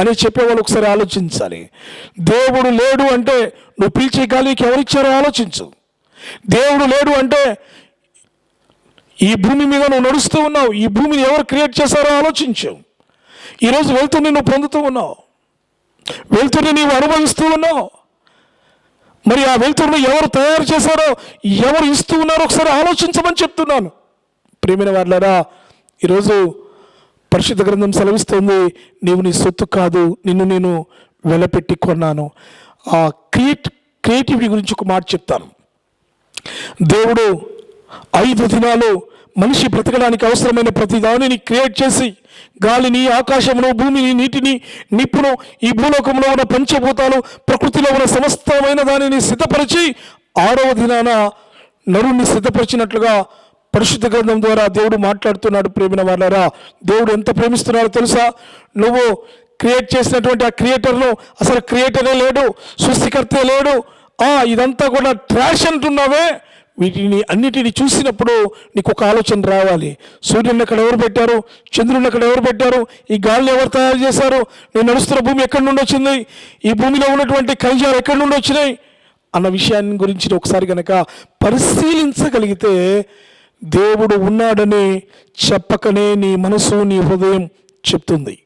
అని చెప్పేవాళ్ళు ఒకసారి ఆలోచించాలి. దేవుడు లేడు అంటే నువ్వు పీల్చే గాలికి ఎవరిచ్చారో ఆలోచించు. దేవుడు లేడు అంటే ఈ భూమి మీద నువ్వు నడుస్తూ ఉన్నావు ఈ భూమిని ఎవరు క్రియేట్ చేశారో ఆలోచించు. ఈరోజు వెళ్తుని నువ్వు పొందుతూ ఉన్నావు. వెళ్తుని నీవు అనుభవిస్తూ ఉన్నావు. మరి ఆ వెళ్తురును ఎవరు తయారు చేశారో ఎవరు ఇస్తూ ఉన్నారో ఒకసారి ఆలోచించమని చెప్తున్నాను. ప్రేమైన వాళ్ళరా ఈరోజు పరిశుద్ధ గ్రంథం సెలవిస్తుంది నీవు నీ సొత్తు కాదు నిన్ను నేను వెలపెట్టి కొన్నాను. ఆ క్రియేట్ క్రియేటివిటీ గురించి ఒక మాట చెప్తాను. దేవుడు ఐదు దినాలు మనిషి బ్రతకడానికి అవసరమైన ప్రతి దానిని క్రియేట్ చేసి గాలిని ఆకాశమును భూమిని నీటిని నిప్పును ఈ భూలోకంలో ఉన్న పంచభూతాలు ప్రకృతిలో ఉన్న సమస్తమైన దానిని సిద్ధపరిచి ఆరవ దినాన నరుణ్ణి సిద్ధపరిచినట్లుగా పరిశుద్ధ గ్రంథం ద్వారా దేవుడు మాట్లాడుతున్నాడు ప్రేమిన వాళ్ళరా. దేవుడు ఎంత ప్రేమిస్తున్నాడో తెలుసా? నువ్వు క్రియేట్ చేసినటువంటి ఆ క్రియేటర్ను అసలు క్రియేటరే లేడు సృష్టికర్తే లేడు. ఆ ఇదంతా కూడా ట్రాష్ అంటున్నావే. వీటిని అన్నిటిని చూసినప్పుడు నీకు ఒక ఆలోచన రావాలి. సూర్యుని అక్కడ ఎవరు పెట్టారు? చంద్రుని అక్కడ ఎవరు పెట్టారు? ఈ గాలిని ఎవరు తయారు చేశారు? నేను నడుస్తున్న భూమి ఎక్కడి నుండి వచ్చింది? ఈ భూమిలో ఉన్నటువంటి ఖనిజాలు ఎక్కడి నుండి వచ్చినాయి? అన్న విషయాన్ని గురించి ఒకసారి కనుక పరిశీలించగలిగితే దేవుడు ఉన్నాడని చెప్పకనే నీ మనసు నీ హృదయం చెప్తుంది.